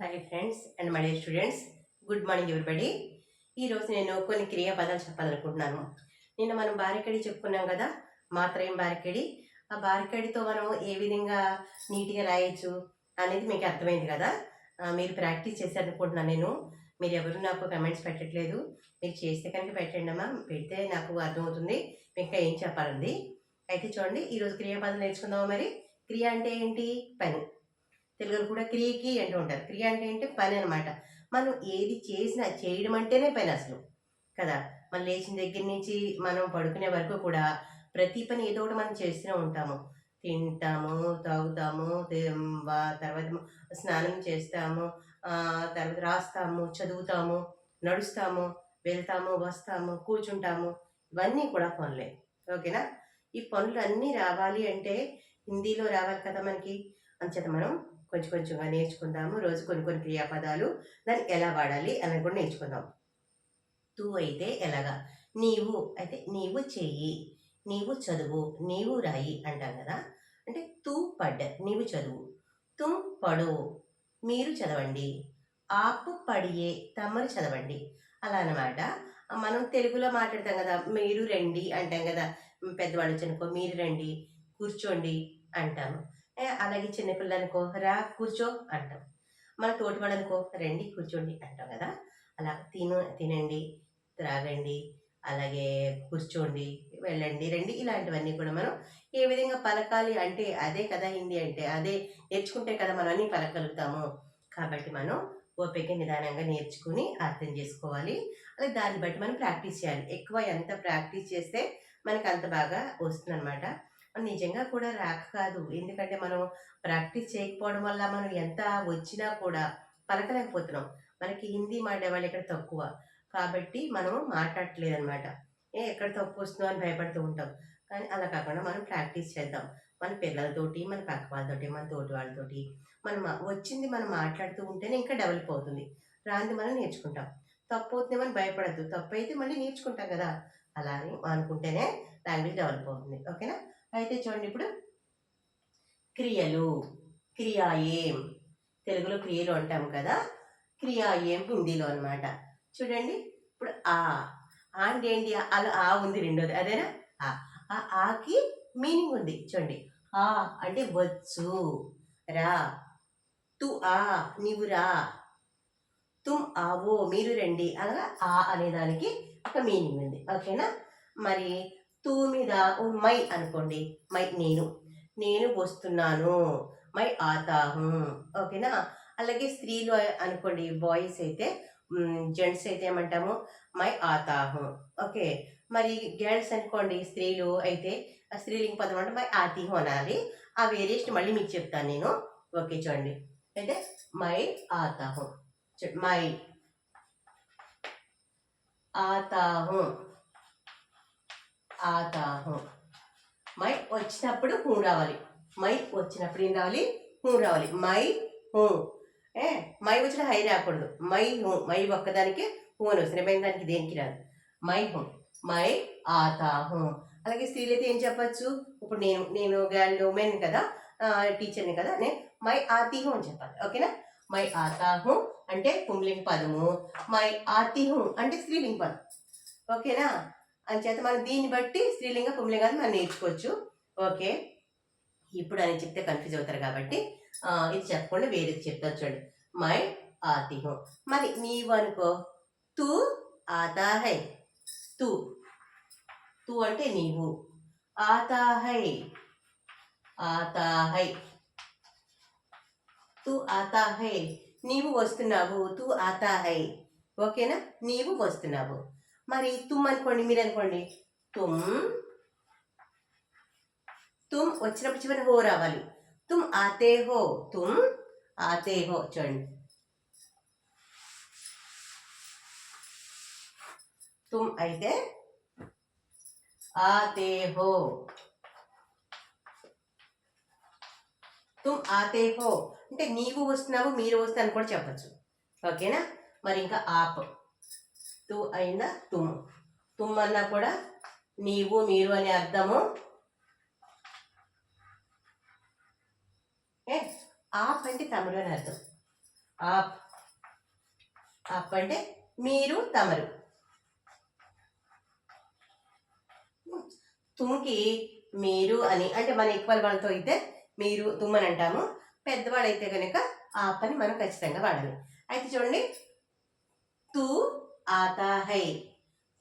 Hi friends and my students good morning everybody ఈరోజు నేను కొన్ని క్రియాపదాలు చెప్పాలనుకుంటున్నాను. నిన్న మనం బారికడి చెప్పుకున్నాం కదా మాత్రయం బారికడి. ఆ బారికడితో మనం ఏ విధంగా నీట్గా రాయొచ్చు అనేది మీకు అర్థమైంది కదా. మీరు ప్రాక్టీస్ చేశారనుకుంటున్నాను నేను. మీరు ఎవరు నాకు కమెంట్స్ పెట్టట్లేదు. మీరు చేస్తే కనుక పెట్టండి అమ్మా. పెడితే నాకు అర్థమవుతుంది. మీకు ఇంకా ఏం చెప్పాలండి. అయితే చూడండి ఈరోజు క్రియాపదాలు నేర్చుకుందామా మరి? క్రియ అంటే ఏంటి? పని. తెలుగులో కూడా క్రియకి అంటూ ఉంటారు. క్రియ అంటే ఏంటి? పని అనమాట మనం ఏది చేసినా చేయడం అంటేనే పని అసలు. కదా? మనం లేచిన దగ్గర నుంచి మనం పడుకునే వరకు కూడా ప్రతి పని ఏదో ఒకటి మనం చేస్తూనే ఉంటాము. తింటాము తాగుతాము తర్వాత స్నానం చేస్తాము తర్వాత రాస్తాము చదువుతాము నడుస్తాము వెళ్తాము వస్తాము కూర్చుంటాము. ఇవన్నీ కూడా పనులే. ఓకేనా? ఈ పనులు అన్నీ రావాలి అంటే హిందీలో రావాలి కదా మనకి? అంచేత మనం కొంచెం కొంచెంగా నేర్చుకుందాము. రోజు కొన్ని కొన్ని క్రియాపదాలు దాన్ని ఎలా వాడాలి అని కూడా నేర్చుకుందాం. తూ అయితే ఎలాగా? నీవు అయితే నీవు చెయ్యి నీవు చదువు నీవు రాయి అంటాం కదా? అంటే తూ పడ్ నీవు చదువు. తుం పడు మీరు చదవండి. ఆపు పడియే తమరు చదవండి. అలా అన్నమాట. మనం తెలుగులో మాట్లాడతాం కదా మీరు రండి అంటాం కదా. పెద్దవాళ్ళు వచ్చనుకో మీరు రండి కూర్చోండి అంటాము అలాగే చిన్నపిల్లలనుకో రా కూర్చో అంటాం. మన తోటి వాళ్ళనుకో రండి కూర్చోండి అంటాం కదా. అలా తిను తినండి త్రాగండి అలాగే కూర్చోండి వెళ్ళండి రండి ఇలాంటివన్నీ కూడా మనం ఏ విధంగా పలకాలి అంటే అదే కదా హిందీ అంటే అదే నేర్చుకుంటే కదా మనం అన్నీ పలకలుగుతాము కాబట్టి మనం ఓపిక నిదానంగా నేర్చుకుని అర్థం చేసుకోవాలి. అలాగే దాన్ని బట్టి మనం ప్రాక్టీస్ చేయాలి. ఎక్కువ ఎంత ప్రాక్టీస్ చేస్తే మనకి అంత బాగా వస్తుందన్నమాట. నిజంగా కూడా రాక కాదు. ఎందుకంటే మనం ప్రాక్టీస్ చేయకపోవడం వల్ల మనం ఎంత వచ్చినా కూడా పలకలేకపోతున్నాం. మనకి హిందీ మాట్లాడే ఇక్కడ తక్కువ. కాబట్టి మనము మాట్లాడట్లేదు అనమాట ఏ ఎక్కడ తప్పు వస్తుందో అని భయపడుతూ ఉంటాం. కానీ అలా కాకుండా మనం ప్రాక్టీస్ చేద్దాం. మన పిల్లలతోటి మన పక్క వాళ్ళతోటి మన తోటి వాళ్ళతోటి మనం వచ్చింది మనం మాట్లాడుతూ ఉంటేనే ఇంకా డెవలప్ అవుతుంది. రాంది మనం నేర్చుకుంటాం. తప్పు అవుతుంది మనం భయపడద్దు. తప్పు అయితే మళ్ళీ నేర్చుకుంటాం కదా. అలా అని అనుకుంటేనే లాంగ్వేజ్ డెవలప్ అవుతుంది. ఓకేనా? అయితే చూడండి ఇప్పుడు క్రియలు. క్రియాయేం తెలుగులో క్రియలు అంటాం కదా. క్రియాయేం హిందీలో అన్నమాట. చూడండి ఇప్పుడు ఆ. ఆ అంటే ఏంటి? అలా ఆ ఉంది రెండోది. అదేనా? ఆ. ఆ ఆకి మీనింగ్ ఉంది. చూడండి. ఆ అంటే వచ్చు. రా. తు ఆ నీవు రా. తుమ్ ఆవో మీరు రండి అలా ఆ అనే దానికి ఒక మీనింగ్ ఉంది. ఓకేనా? మరి తూ మీద ఓ మై అనుకోండి. మై నేను. నేను వస్తున్నాను. మై ఆతాహు. ఓకేనా? అలాగే స్త్రీలు అనుకోండి. బాయ్స్ అయితే జెంట్స్ అయితే ఏమంటాము? మై ఆతాహు. ఓకే. మరి గర్ల్స్ అనుకోండి స్త్రీలు అయితే స్త్రీలింగ పదం అంటే మై ఆతిహు అనాలి. ఆ వేరియేషన్ మళ్ళీ మీకు చెప్తాను నేను. ఓకే చూడండి. అయితే మై ఆతాహు. చూ- మై ఆతాహు. ఆతాహు మై వచ్చినప్పుడు హూ రావాలి. మై వచ్చినప్పుడు ఏం రావాలి? హూ రావాలి. మై హూ. ఏ? మై వచ్చిన హై రాకూడదు. మై హూ. మై ఒక్కదానికి హూ అని వస్తుంది. రిమైన్ దానికి దేనికి రాదు? మై హూ. మై ఆతాహు అలాగే స్త్రీలు అయితే ఏం చెప్పచ్చు? ఇప్పుడు నేను నేను గర్ల్ ఉమెన్ కదా టీచర్ని కదా నేను మై ఆతిహు అని చెప్పాలి. ఓకేనా? మై ఆతాహు అంటే పుంలింగ్ పదము మై ఆతిహు అంటే స్త్రీలింగ్ పదం ఓకేనా? అంచేత మనం దీన్ని బట్టి స్త్రీలింగ పుంలింగాన్ని మనం నేర్చుకోవచ్చు. ఓకే? ఇప్పుడు అని చెప్తే కన్ఫ్యూజ్ అవుతారు కాబట్టి ఇది చెప్పకుండా వేరేది చెప్తాను చూడండి. మై ఆతిహం మరి నీవు అనుకో తూ ఆతాహై. తూ. తూ అంటే నీవు. ఆతాహై. ఆతాహై. తూ ఆతాహై. నీవు వస్తున్నావు. తూ ఆతాహై. ఓకేనా? నీవు వస్తున్నావు. మరి తుమ్ అనుకోండి మీరు అనుకోండి. తుమ్. తుమ్ వచ్చినప్పుడు చివరి హో రావాలి. తుమ్ ఆతే హో. తుమ్ ఆతే హో. చూడండి. తుమ్ అయితే ఆతే హో. తుమ్ ఆతే హో. అంటే నీవు వస్తున్నావు మీరు వస్తాను కూడా చెప్పచ్చు. ఓకేనా? మరి ఇంకా ఆప్. తు అయిన తుమ్. తుమ్ అన్నా కూడా నీవు మీరు అనే అర్థము. ఏ? ఆప్ అంటే తమిళ అని అర్థం. ఆప్. ఆప్ అంటే మీరు తమరు. తుమ్కి మీరు అని అంటే మన ఈక్వల్ వాళ్ళతో అయితే మీరు తుమ్మని అంటాము. పెద్దవాళ్ళైతే కనుక ఆప్ అని మనం ఖచ్చితంగా వాడాలి. అయితే చూడండి ఆతా హై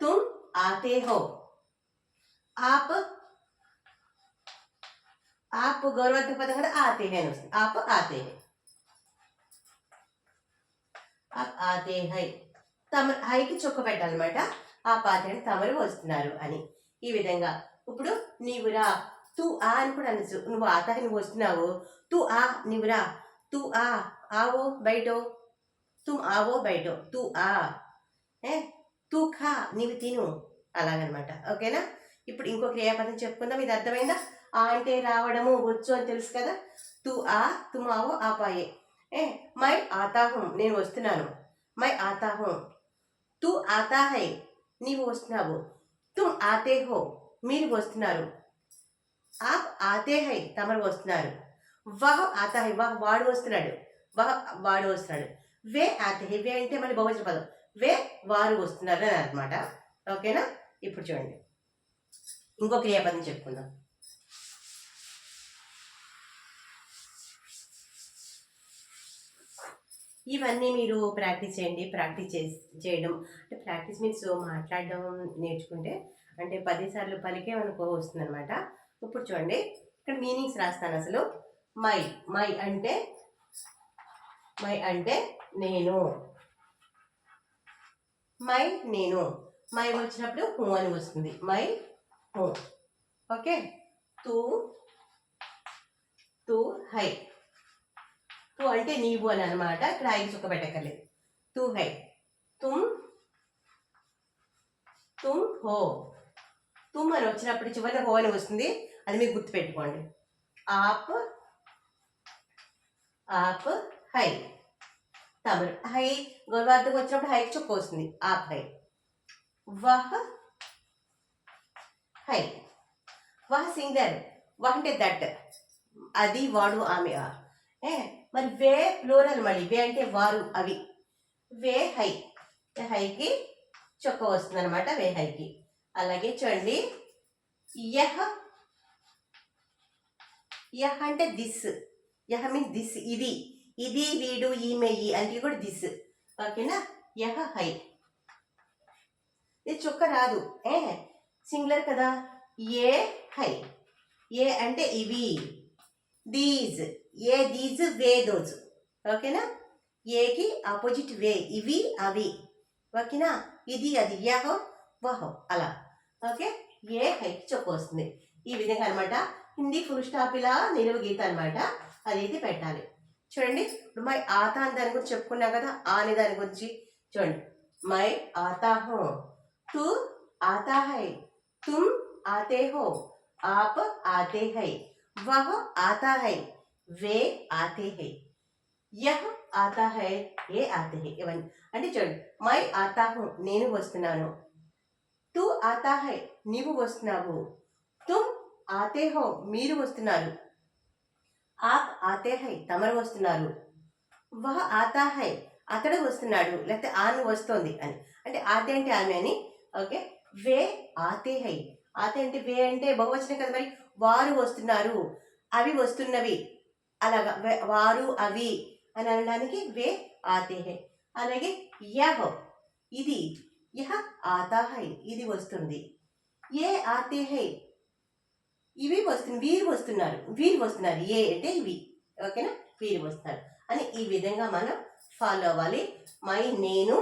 తుమ్ ఆతే హో ఆప్ ఆప్ గౌరవార్థక పదం కదా ఆతే హై అని వస్తుంది ఆప్ ఆతే హై ఆప్ ఆతే హై తమ హైకి చొక్క పెట్టాలన్నమాట ఆ పాత్రని తమరు వస్తున్నారు అని ఈ విధంగా ఇప్పుడు నీవురా తూ ఆ అని కూడా అనొచ్చు. నువ్వు ఆతాకి నువ్వు వస్తున్నావు తూ ఆ నీవురా తూ ఆ ఆవో బయటో. తుమ్ ఆవో బయటో. తూ ఆ. ఏ? తూ ఖా నీవు తిను. అలాగనమాట. ఓకేనా? ఇప్పుడు ఇంకో క్రియాపదం చెప్పుకుందాం. ఇది అర్థమైందా? ఆ అంటే రావడము వచ్చు అని తెలుసు కదా? తు ఆ తుమ్ ఆ పాయే ఏ. మై ఆతాహం నేను వస్తున్నాను. మై ఆతాహం. తు ఆతాహై నీవు వస్తున్నావు. తుమ్ ఆతే హో మీరు వస్తున్నారు. ఆప్ ఆతే హై తమరు వస్తున్నారు. వహ్ ఆతా హై వాడు వస్తున్నాడు. వహ్ వాడు వస్తున్నాడు. వే ఆతే హై వే అంటే మళ్ళీ బహువచన పదం. వే వారు వస్తున్నారు అని అనమాట ఓకేనా? ఇప్పుడు చూడండి. ఇంకో క్రియాపదం చెప్పుకుందాం. ఇవన్నీ మీరు ప్రాక్టీస్ చేయండి. ప్రాక్టీస్ చేసి చేయడం. అంటే ప్రాక్టీస్ మీన్స్ మాట్లాడడం నేర్చుకుంటే అంటే పదిసార్లు పలికే అనుకో వస్తుంది అనమాట ఇప్పుడు చూడండి. ఇక్కడ మీనింగ్స్ రాస్తాను అసలు. మై మై అంటే మై అంటే నేను. మై నేను. మై వచ్చినప్పుడు హూ అని వస్తుంది. మై హూ. ఓకే? తూ తూ హై. తూ అంటే నీవు అని అనమాట ఇక్కడ ఐదు చుక్క పెట్టకలేదు తూ హై. తుమ్ తుమ్ హో. తుమ్ అని వచ్చినప్పుడు చివరి హో అని వస్తుంది. అది మీకు గుర్తుపెట్టుకోండి. ఆప్ ఆప్ హై. తమరు హై గౌరవార్థకు వచ్చినప్పుడు హైకి చుక్క వస్తుంది ఆప్ హై వహ హై. వహ సింగర్. వహ అంటే దట్. అది వాడు ఆమె ఆ. ఏ? మరి వే ప్లూరల్ మళ్ళీ. వే అంటే వారు అవి. వే హై. హైకి చొక్క వస్తుంది అనమాట వే హైకి. అలాగే చూడండి. యహ. యహ అంటే దిస్. యహ మీన్స్ దిస్ ఇది. ఇది వీడు ఈమె ఈ అంటే కూడా దిస్ ఓకేనా యహ హై. ఇది చొక్క రాదు. ఏ? సింగులర్ కదా? ఏ హై. ఏ అంటే ఇవి. దీజ్ ఏ దీజ్ వే దోజ్ ఓకేనా ఏకి ఆపోజిట్ వే ఇవి అవి. ఓకేనా ఇది అది యహో వహో అలా. ఓకే ఏ హైకి చొక్క వస్తుంది. ఈ విధంగా అనమాట హిందీ ఫుల్ స్టాప్ ఇలా నిలువు గీత అనమాట అదైతే పెట్టాలి. చూడండి. ఇప్పుడు మై ఆత అని దాని గురించి చెప్పుకున్నా కదా ఆని దాని గురించి. చూడండి. మై ఆతాహో. తు ఆతా హై తుమ్ ఆతే హో ఆప్ ఆతే హై వహ ఆతాహై. వే ఆతే హై యహ్ ఆతా హై ఏ ఆతే హై ఇవన్నీ. అంటే చూడండి. మై ఆతాహో. నేను వస్తున్నాను. తు ఆతాహై. నీవు వస్తున్నావు. తుమ్ ఆతే హో మీరు వస్తున్నారు. ఆప్ ఆతే హై తమరు వస్తున్నారు. వహ ఆతా హై అతడు వస్తున్నాడు లేకపోతే ఆమె వస్తోంది అని. అంటే ఆతే అంటే ఆమె అని ఓకే? వే ఆతే హై. ఆతే అంటే వే అంటే బహువచనం కదా మరి? వారు వస్తున్నారు అవి వస్తున్నవి. అలాగా వారు అవి అని అనడానికి వే ఆతే హై. అలాగే యహ ఇది. యహ ఆతా హై ఇది వస్తుంది. ఏ ఆతే హై? ఇవి వస్తుంది వీరు వస్తున్నారు వీరు వస్తున్నారు ఏ అంటే ఇవి. ఓకేనా? వీరు వస్తున్నారు అని ఈ విధంగా మనం ఫాలో అవ్వాలి. మై నేను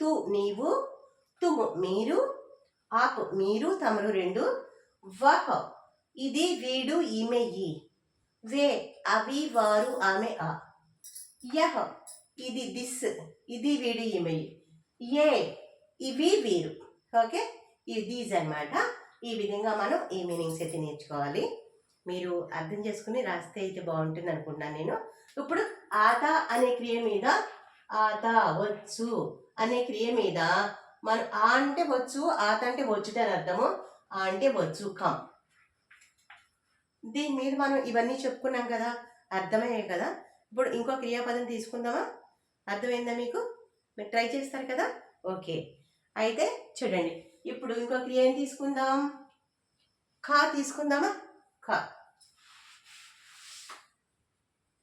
తు నీవు తుము మీరు ఆప్ మీరు తమరు రెండు వహ ఇది వీడు ఈమె ఈ వే అవి వారు ఆమె ఆ యహ ఇది దిస్ ఇది వీడు ఈమె ఏ ఇవి వీరు. ఓకే? ఇది దీస్ అన్నమాట. ఈ విధంగా మనం ఈ మీనింగ్స్ అయితే నేర్చుకోవాలి. మీరు అర్థం చేసుకుని రాస్తే అయితే బాగుంటుంది అనుకుంటున్నాను నేను. ఇప్పుడు ఆత అనే క్రియ మీద ఆత వచ్చు అనే క్రియ మీద మనం ఆ అంటే వచ్చు ఆత అంటే వచ్చుట అని అర్థము. ఆ అంటే వచ్చు కమ్. దీని మీద మనం ఇవన్నీ చెప్పుకున్నాం కదా అర్థమయ్యాయి కదా. ఇప్పుడు ఇంకో క్రియాపదం తీసుకుందామా? అర్థమైందా మీకు? మీరు ట్రై చేస్తారు కదా? ఓకే. అయితే చూడండి. ఇప్పుడు ఇంకో క్రియ ఏం తీసుకుందాం. ఖా తీసుకుందామా? ఖా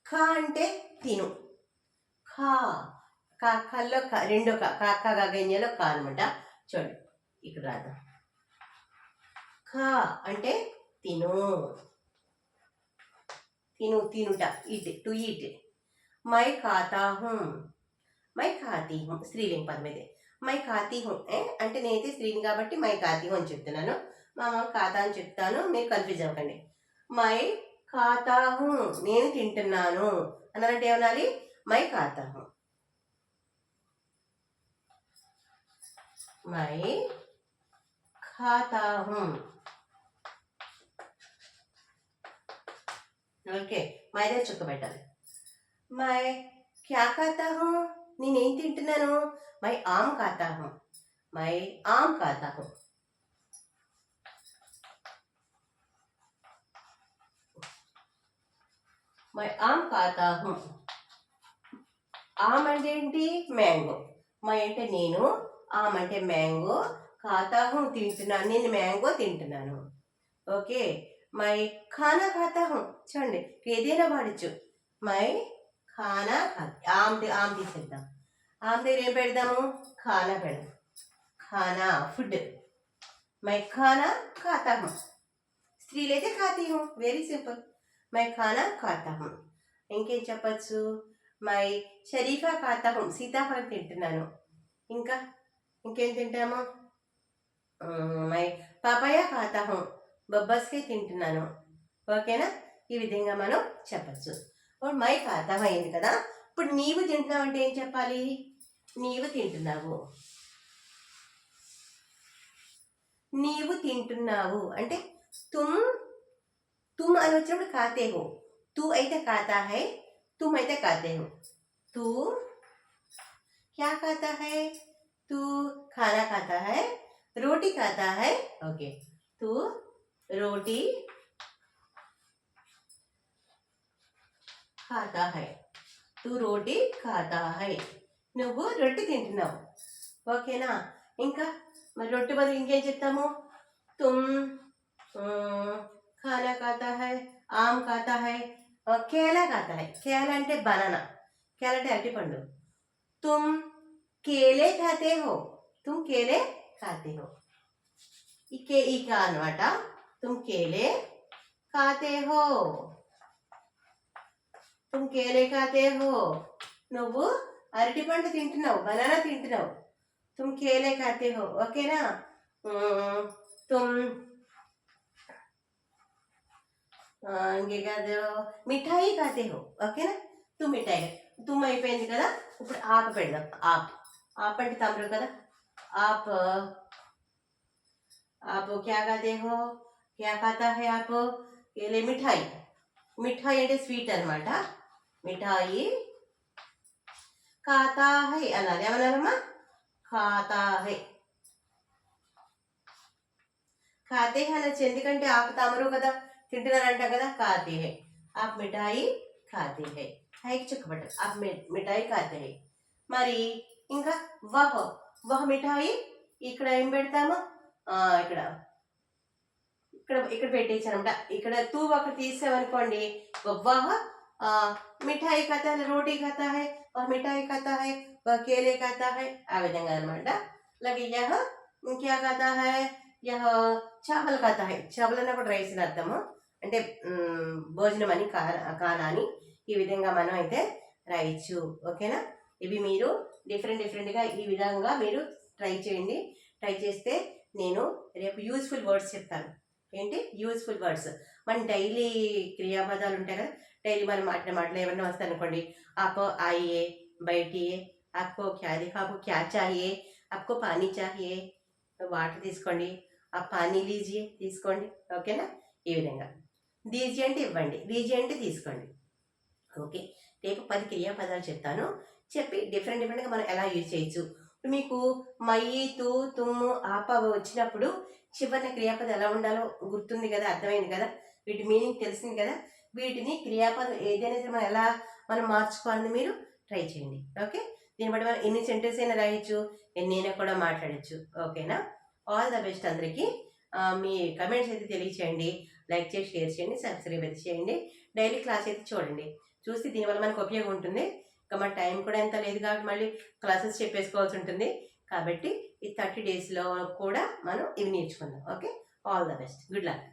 ఖా అంటే తిను. ఖా కా కల్లో క రెండో కా కాక గగన్యలో కా అనమాట చూడండి ఇక్కడ రాద్దాం. ఖా అంటే తిను. తిను తినుట ఇట్ టు ఈట్. మై ఖాతా హూం మై ఖాతీ హూం స్త్రీలింగ్ పదం మై ఖాతీ హూం ఏ? అంటే నేనైతే స్త్రీని కాబట్టి మై ఖాతీ అని చెప్తున్నాను. మా అమ్మ ఖాతా అని చెప్తాను. మీరు కన్ఫ్యూజ్ అవ్వకండి. మై ఖాతా హూం నేను తింటున్నాను. అన్నారంటే ఏమనాలి? మై ఖాతా హూం మై ఖాతా హూం ఓకే. మైదా చుక్క పెట్టాలి. మై క్యా ఖాతా హూ నేనేం తింటున్నాను? మై ఆమ్ ఖాతా హూ మై ఆమ్ ఖాతా హూ మై ఆమ్ ఖాతా హూ ఆమ్ అంటే ఏంటి? మ్యాంగో. మై అంటే నేను ఆమ్ అంటే మ్యాంగో. ఖాతా హూ తింటున్నాను నేను మ్యాంగో తింటున్నాను. ఓకే. మై ఖానా ఖాతా హూ చూడండి ఏదైనా వాడచ్చు. మై ఖానా ఖా ఆమ్ ఆమ్ తీసేద్దాం. ఆమ్ ఏం పెడదాము? ఖానా పెడదాం. ఖానా ఫుడ్. మై ఖానా ఖాతాము స్త్రీలైతే ఖాతీము వెరీ సింపుల్. మై ఖానా ఖాతాము ఇంకేం చెప్పచ్చు? మై షరీఫా ఖాతాము సీతాఫలం తింటున్నాను. ఇంకా? ఇంకేం తింటాము? మై పాపాయ ఖాతాము బొబ్బస్కే తింటున్నాను. ఓకేనా? ఈ విధంగా మనం చెప్పచ్చు. మై మైక్ అయింది కదా? ఇప్పుడు నీవు తింటున్నావు అంటే ఏం చెప్పాలి నీవు తింటున్నావు నీవు తింటున్నావు అంటే తుమ్ తుమ్ అని వచ్చినప్పుడు కాతే హో తూ అయితే కాతా హై తుమ్ అయితే కాతే హో తూ क्या खाता है तू खाना खाता है रोटी खाता है ओके तू रोटी खाता है తూ రోటీ ఖాతా హై నువ్వు రొట్టె తింటున్నావు. ఓకేనా? ఇంకా మరి రొట్టె బదులు ఇంకేం చెప్తాము తుమ్ ఖానా ఖాతా హై ఆమ్ ఖాతా హై కేలా కాతా హై. కేలా అంటే బనానా. కేలా అంటే అరటిపండు. తుమ్ కేలే ఖాతే హో. తుమ్ కేలే ఖాతే హో. ఈ కే ఈ కా అనమాట తుమ్ కేలే ఖాతే హో. తుమ్ కేలే ఖాతే హో నువ్వు అరటిపండు తింటున్నావు బనానా తింటున్నావు తుమ్ కేలే ఖాతే హో ఓకేనా మ్మ్. తుమ్ ఆ, ఇంకే కాదు మిఠాయి ఖాతే హో ఓకేనా తుమ్ మిఠాయి తుమ్ అయిపోయింది కదా ఇప్పుడు ఆప పెడదాం ఆప్ ఆప్ అంటే తమరు కదా ఆప్ आप क्या खाते हो क्या खाता है आप కేలే మిఠాయి మిఠాయి అంటే స్వీట్ అన్నమాట మిఠాయి. కాతాహై అన్నారు ఏమన్నారమ్మా కాతాహై హై అనొచ్చు ఎందుకంటే ఆకు తామరు కదా తింటున్నారంట కదా ఖాతే హై ఆప్ మిఠాయి ఖాతే హై హైకి చుక్కబట్ట ఆప్ మిఠాయి ఖాతే మరి ఇంకా వహ్ వహ్ మిఠాయి ఇక్కడ ఏం పెడతాము? ఇక్కడ. ఇక్కడ ఇక్కడ పెట్టేసానమాట ఇక్కడ తూ ఒకటి తీసామనుకోండి వహ్ మిఠాయి కథ రోటీ కథ హై మిఠాయి కథ హై కేలే కథ హై ఆ విధంగా అనమాట అలాగే యహ క్యా ఖాతా హై యహ చావల్ హై చేపలు అన్నప్పుడు రైస్ అని అర్థము అంటే భోజనం అని కానా అని ఈ విధంగా మనం అయితే రాయొచ్చు ఓకేనా ఇవి మీరు డిఫరెంట్ డిఫరెంట్గా ఈ విధంగా మీరు ట్రై చేయండి. ట్రై చేస్తే నేను రేపు యూస్ఫుల్ వర్డ్స్ చెప్తాను. ఏంటి? యూస్ఫుల్ వర్డ్స్ మన డైలీ క్రియాపదాలు ఉంటాయి కదా డైలీ మనం మాటిన మాటలు ఏమన్నా వస్తాయి అనుకోండి అపో ఆయే బయటియే అక్కో క్యా ఆపు క్యా చాయే అక్కో పానీ చాయే వాటర్ తీసుకోండి. ఆ పానీ లీజియే తీసుకోండి. ఓకేనా? ఈ విధంగా. దీజి అంటే ఇవ్వండి. దీజి అంటే తీసుకోండి. ఓకే. రేపు పది క్రియాపదాలు చెప్తాను. చెప్పి డిఫరెంట్ డిఫరెంట్గా మనం ఎలా యూజ్ చేయొచ్చు. మీకు మయ్యి తూ తుమ్ము ఆప వచ్చినప్పుడు చివరిన క్రియాపదం ఎలా ఉండాలో గుర్తుంది కదా అర్థమైంది కదా? వీటి మీనింగ్ తెలిసింది కదా? వీటిని క్రియాపదం ఏదైనా సరే మనం ఎలా మనం మార్చుకోవాలని మీరు ట్రై చేయండి. ఓకే? దీన్ని బట్టి మనం ఎన్ని సెంటెన్స్ అయినా రాయొచ్చు ఎన్నైనా కూడా మాట్లాడచ్చు. ఓకేనా? ఆల్ ద బెస్ట్ అందరికీ. మీ కమెంట్స్ అయితే తెలియచేయండి. లైక్ చేసి షేర్ చేయండి సబ్స్క్రైబ్ అయితే చేయండి. డైలీ క్లాస్ అయితే చూడండి. చూసి దీనివల్ల మనకు ఉపయోగం ఉంటుంది. ఇంకా మన టైం కూడా ఎంత లేదు కాబట్టి మళ్ళీ క్లాసెస్ చెప్పేసుకోవాల్సి ఉంటుంది. కాబట్టి ఈ థర్టీ డేస్లో కూడా మనం ఇవి నేర్చుకుందాం. Okay? All the best good luck